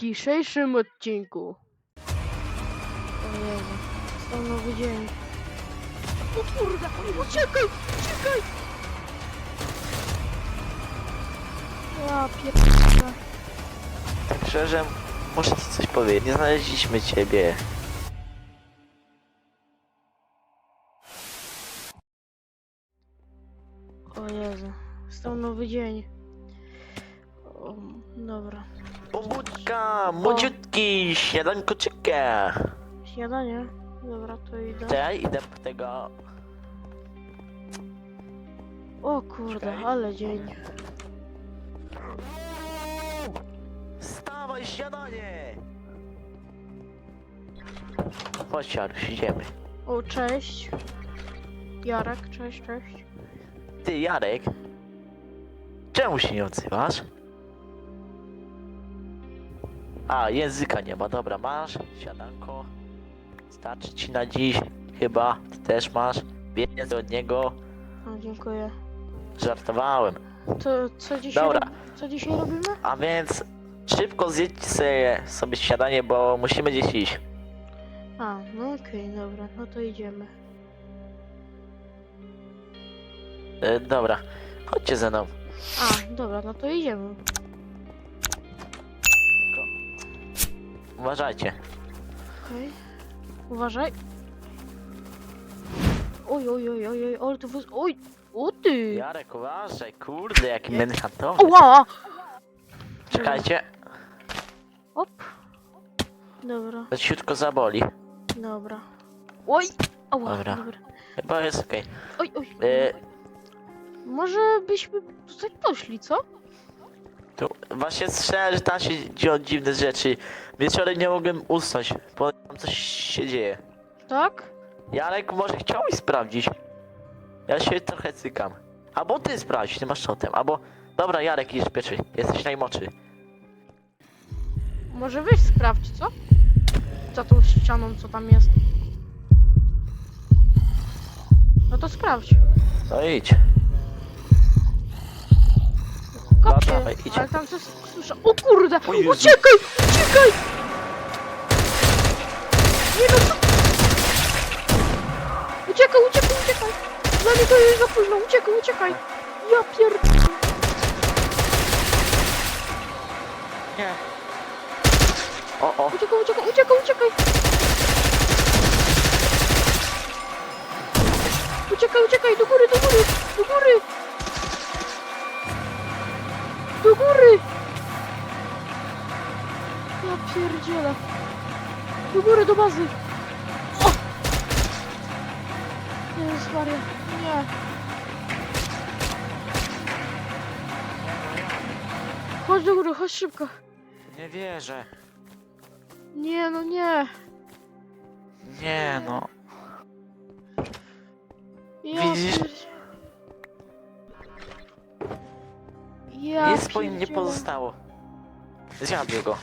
dzisiejszym odcinku. O Jezu, stał nowy dzień. O kurde, uciekaj, uciekaj! Ja pierdolę. Tak szczerze, muszę ci coś powiedzieć. Nie znaleźliśmy ciebie. O Jezu, stał nowy dzień. O, dobra. Pobudka, młodziutki, śniadanko czeka. Śniadanie? Dobra, to idę. Czekaj, idę po tego. O kurde, Czekaj. ale dzień. Wstawaj, śniadanie! Chodź, Jaruś, idziemy. O, cześć. Jarek, cześć, cześć. Ty, Jarek, czemu się nie odzywasz? A, języka nie ma, dobra, masz, siadanko. Starczy ci na dziś, chyba, ty też masz. Pieniądze od niego, O, dziękuję. żartowałem. To co dzisiaj, Dobra. rob- co dzisiaj robimy? A więc szybko zjedźcie sobie, sobie śniadanie, bo musimy gdzieś iść. A, no okej, dobra, no to idziemy. E, dobra, chodźcie ze mną. A, dobra, no to idziemy. Uważajcie. Okej. Uważaj. Oj, oj, oj, oj, oj, ale to was... Oj, o ty! Jarek, uważaj, kurde, jaki menhantowy. Ła! Czekajcie, Op. Dobra, leciutko zaboli. dobra. Oj! Ała, Dobra. dobra. Chyba jest okej. Oj, oj. E, Może byśmy tutaj poszli, co? Tu właśnie słyszałem, że tam się dzieją dziwne rzeczy. Wieczorem nie mogłem usnąć, bo tam coś się dzieje. Tak? Jarek może chciałbyś sprawdzić. Ja się trochę cykam. Albo ty sprawdź, ty masz totem. Albo... Dobra, Jarek, idziesz pierwszy. Jesteś najmłodszy. Może weź sprawdź, co? Za tą ścianą, co tam jest. No to sprawdź. No idź. No się, dawaj, idź. ale tam coś słyszę. O kurde! O Jezu. Uciekaj! Uciekaj! Nie no co? Uciekaj, uciekaj, uciekaj! Dla mnie to jest za późno, uciekaj, uciekaj! Ja pierd... Nie. O, o. Uciekaj, uciekaj, uciekaj, uciekaj! Uciekaj, uciekaj, do góry, do góry, do góry! Do góry! Ja pierdzielę. Do góry, do bazy. O! Jezus Maria, nie. Chodź do góry, chodź szybko. Nie wierzę. Nie, no nie. Nie no. Ja Widzisz? pierdzie- Ja Nic po nim nie pierdzielę. pozostało. Zjadły go.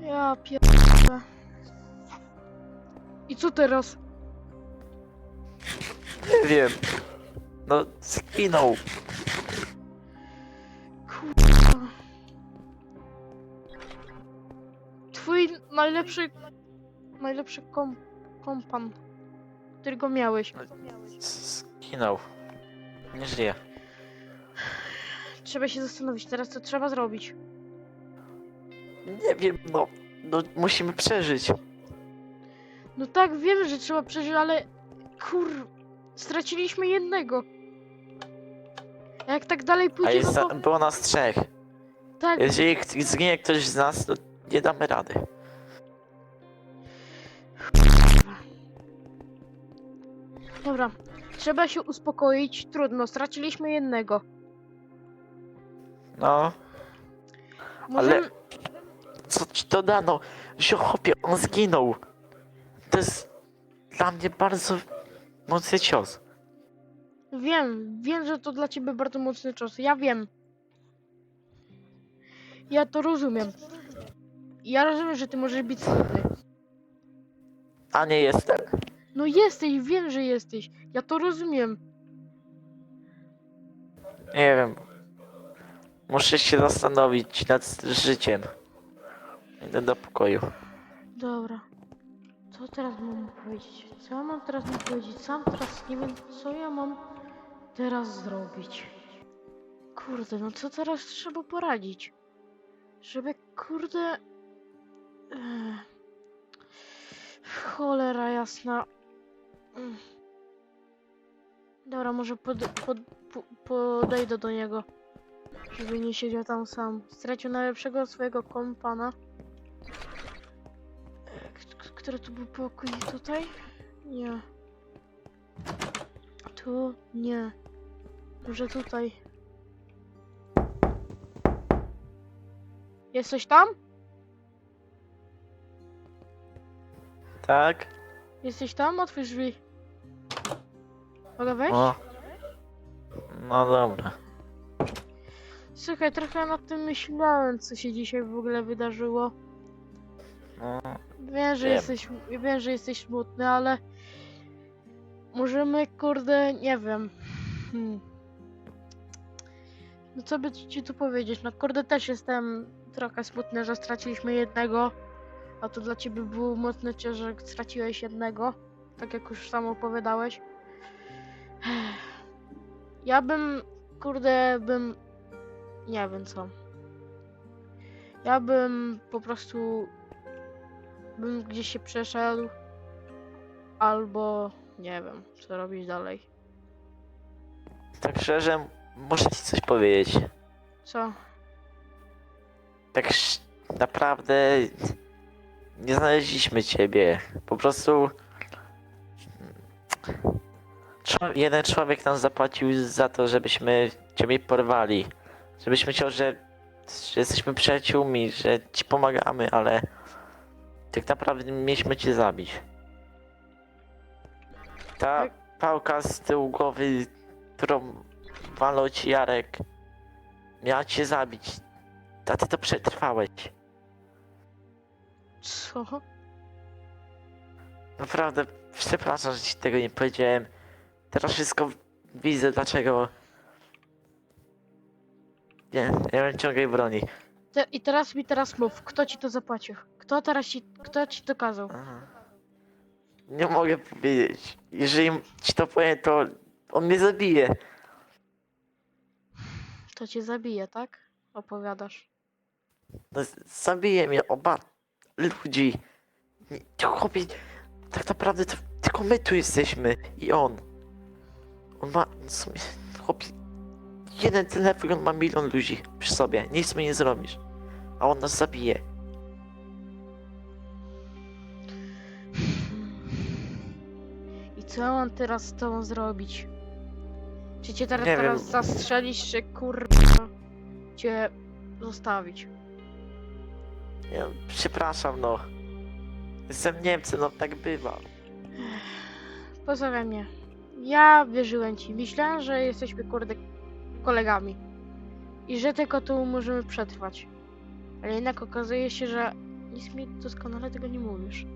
Ja pierdolę. I co teraz? Nie wiem. No, zginął. Kurwa. Twój najlepszy... Najlepszy kom... kompan, którego miałeś. Zginął. Nie żyje. Trzeba się zastanowić teraz, co trzeba zrobić. Nie wiem, no. No, musimy przeżyć. No tak, wiem, że trzeba przeżyć, ale... Kur... Straciliśmy jednego. A jak tak dalej A pójdzie, jest, no to... było nas trzech. Tak, Jeżeli k- zginie ktoś z nas, to nie damy rady. Dobra, trzeba się uspokoić. Trudno, straciliśmy jednego. No, Możemy... co ci to dano? Że chłopie, on zginął. To jest dla mnie bardzo mocny cios. Wiem, wiem, że to dla ciebie bardzo mocny czas. Ja wiem. Ja to rozumiem. Ja rozumiem, że ty możesz być smutny. A nie jestem. No jesteś, wiem, że jesteś. Ja to rozumiem. Nie wiem. Muszę się zastanowić nad życiem. Idę do pokoju. Dobra. Co teraz mam powiedzieć? Co ja mam teraz powiedzieć? Sam teraz nie wiem, co ja mam teraz zrobić. Kurde, no co teraz trzeba poradzić? Żeby, kurde... Ech. Cholera jasna. Mm. Dobra, może pod, pod, po, podejdę do niego. Żeby nie siedział tam sam. Stracił najlepszego swojego kompana. Który tu był pokój? Tutaj? Nie. Tu? Nie. Może tutaj. Jesteś tam? Tak? Jesteś tam? Otwórz drzwi. Mogę wejść? O. No dobra. Słuchaj, trochę nad tym myślałem, co się dzisiaj w ogóle wydarzyło. No, Wiem, że Wiem. jesteś, wiem, że jesteś smutny, ale możemy, kurde, nie wiem. Hmm. No co by ci tu powiedzieć? No kurde, też jestem trochę smutny, że straciliśmy jednego, a to dla ciebie było mocne cię, że straciłeś jednego, tak jak już sam opowiadałeś. Ja bym, kurde, bym, nie wiem co. Ja bym po prostu bym gdzieś się przeszedł, albo nie wiem, co robić dalej. tak szczerze, muszę ci coś powiedzieć. Co? Tak sz- naprawdę nie znaleźliśmy ciebie. Po prostu czło- jeden człowiek nam zapłacił za to, żebyśmy ciebie porwali. Żebyś myślał, że, że jesteśmy przyjaciółmi, że ci pomagamy, ale tak naprawdę mieliśmy cię zabić. Ta Tak. pałka z tyłu głowy, którą walał ci Jarek, miała cię zabić. A ty to przetrwałeś. Co? Naprawdę, przepraszam, że ci tego nie powiedziałem. Teraz wszystko widzę, dlaczego. Nie, nie wiem, ciągaj broni. Te, I teraz mi teraz mów, kto ci to zapłacił? Kto teraz ci, kto ci to kazał? Aha. Nie mogę powiedzieć. Jeżeli ci to powiem, to on mnie zabije. To cię zabije, tak? Opowiadasz. No, z- zabije mnie oba ludzi. Nie, Chłopie, tak naprawdę to tylko my tu jesteśmy i on. On ma w sumie, chłopie, jeden telefon, on ma milion ludzi przy sobie. Nic mu nie zrobisz. A on nas zabije. I co mam teraz z tobą zrobić? Czy cię teraz, Nie wiem. teraz zastrzelić, czy kurwa cię zostawić? Ja, przepraszam, no. Jestem Niemcem, no tak bywa. Pozdrawiam mnie. Ja wierzyłem ci. Myślałem, że jesteśmy kurde kolegami. I że tylko tu możemy przetrwać. Ale jednak okazuje się, że nic mi doskonale tego nie mówisz.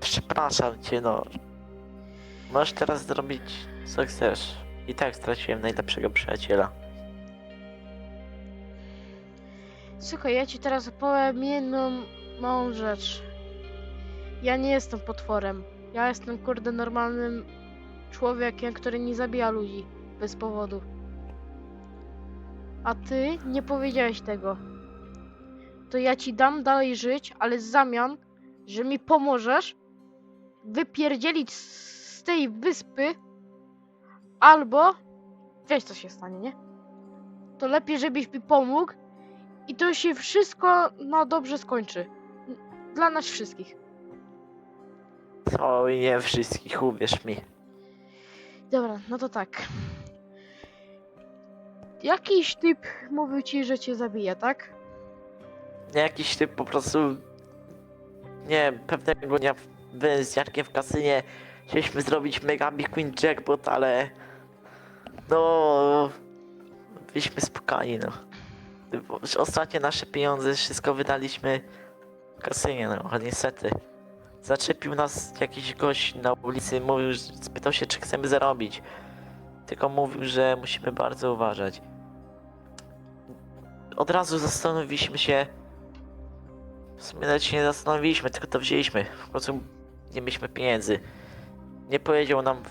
Przepraszam cię, no. Możesz teraz zrobić co chcesz. I tak straciłem najlepszego przyjaciela. Słuchaj, ja ci teraz opowiem jedną małą rzecz. Ja nie jestem potworem. Ja jestem kurde normalnym człowiekiem, który nie zabija ludzi bez powodu. A ty nie powiedziałeś tego. To ja ci dam dalej żyć, ale w zamian, że mi pomożesz wypierdzielić z tej wyspy, albo wiesz co się stanie, nie? To lepiej, żebyś mi pomógł i to się wszystko na dobrze skończy. Dla nas wszystkich. Oj, nie wszystkich, uwierz mi. Dobra, no to tak. Jakiś typ mówił ci, że cię zabije, tak? Jakiś typ po prostu. Nie wiem, pewnego dnia byłem z Jarkiem w kasynie. Chcieliśmy zrobić Mega Big Queen Jackpot, ale. No. Byliśmy spokojni, no. Ostatnie nasze pieniądze, wszystko wydaliśmy w kasynie, no, ale niestety. Zaczepił nas jakiś gość na ulicy, mówił, spytał się, czy chcemy zarobić. Tylko mówił, że musimy bardzo uważać. Od razu zastanowiliśmy się. W sumie nawet się nie zastanowiliśmy, tylko to wzięliśmy. Po prostu nie mieliśmy pieniędzy. Nie powiedział nam,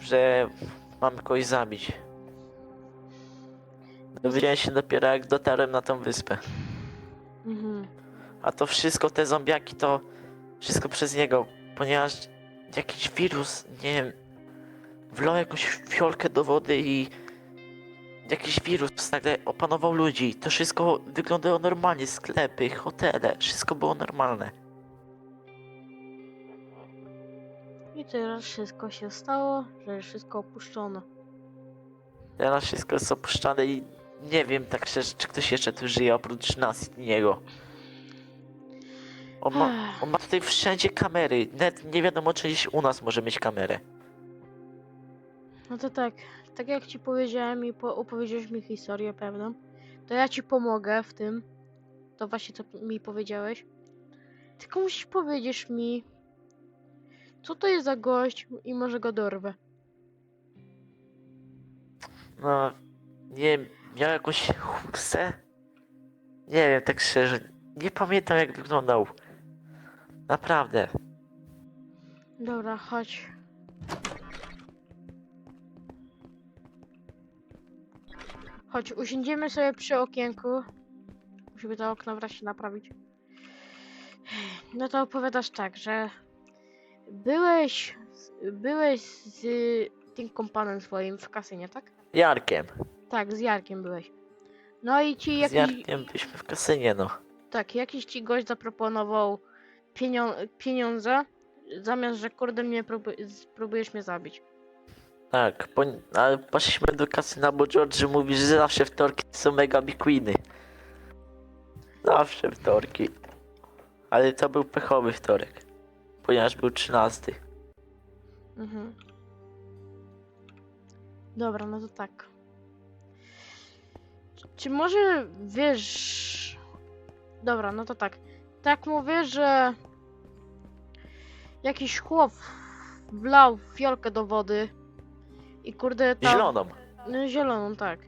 że mamy kogoś zabić. Dowiedziałem się dopiero jak dotarłem na tą wyspę. Mhm. A to wszystko, te zombiaki, to wszystko przez niego, ponieważ jakiś wirus, nie wiem, wlał jakąś fiolkę do wody i jakiś wirus nagle opanował ludzi. To wszystko wyglądało normalnie, sklepy, hotele, wszystko było normalne. I teraz wszystko się stało, że wszystko opuszczono. Teraz wszystko jest opuszczane i nie wiem tak szczerze, czy ktoś jeszcze tu żyje oprócz nas i niego. On ma, on ma tutaj wszędzie kamery, nawet nie wiadomo czy gdzieś u nas może mieć kamerę. No to tak, tak jak ci powiedziałem i po, opowiedziałeś mi historię pewną, to ja ci pomogę w tym. To właśnie co mi powiedziałeś. Tylko musisz powiedzieć mi, co to jest za gość i może go dorwę. No, nie wiem, miał jakąś chustę? Nie wiem, tak szczerze, nie pamiętam jak wyglądał. Naprawdę. Dobra, chodź. Chodź, usiądziemy sobie przy okienku. Musimy to okno wreszcie naprawić. No to opowiadasz tak, że byłeś, byłeś z tym kompanem swoim w kasynie, tak? Jarkiem. Tak, z Jarkiem byłeś. No i ci Z jakiś, Jarkiem byliśmy w kasynie, no. tak, jakiś ci gość zaproponował pieniądze, zamiast, że kurde mnie próbu- spróbujesz mnie zabić. Tak, po, ale poszliśmy do kasyna, bo George mówi, że zawsze wtorki są mega bikuiny. Zawsze wtorki. Ale to był pechowy wtorek. Ponieważ był 13. Mhm. Dobra, no to tak. Czy- Czy może wiesz. Dobra, no to tak. Tak mówię, że jakiś chłop wlał fiolkę do wody i kurde ta... Zieloną. No, zieloną, tak.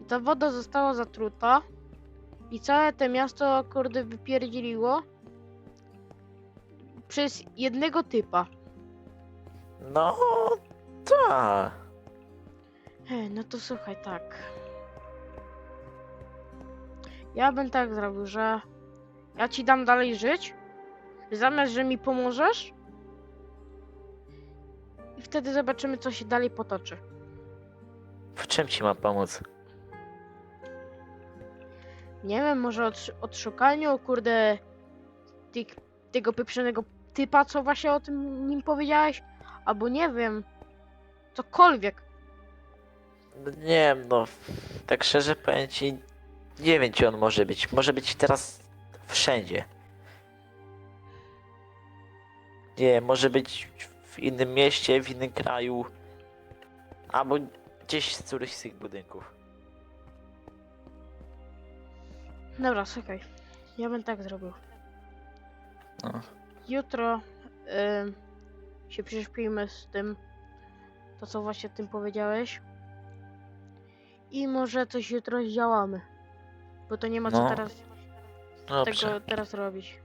I ta woda została zatruta i całe to miasto kurde wypierdzieliło przez jednego typa. No, tak. Hej, no to słuchaj, tak. Ja bym tak zrobił, że ja ci dam dalej żyć, zamiast, że mi pomożesz. I wtedy zobaczymy, co się dalej potoczy. W czym ci mam pomóc? Nie wiem, może od, odszukaniu, kurde, tych, tego pieprzonego typa, co właśnie o tym nim powiedziałeś, albo nie wiem, cokolwiek. Nie wiem, no. Tak szczerze powiem ci, nie wiem gdzie on może być. Może być teraz wszędzie. Nie, może być w innym mieście, w innym kraju. Albo gdzieś z którychś z tych budynków. Dobra, słuchaj, ja bym tak zrobił. No. Jutro ym, się prześpimy z tym, to co właśnie tym powiedziałeś. I może coś jutro zdziałamy. Bo to nie ma co No, teraz Dobrze. tego teraz robić.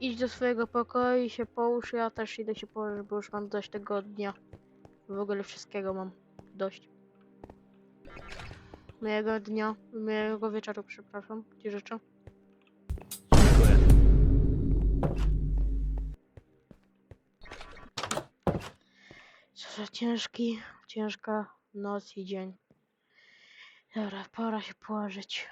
Idź do swojego pokoju i się połóż, ja też idę się położyć, bo już mam dość tego dnia. W ogóle wszystkiego mam dość. Mojego dnia, mojego wieczoru, przepraszam, ci życzę. Co za ciężki, ciężka noc i dzień. Dobra, pora się położyć.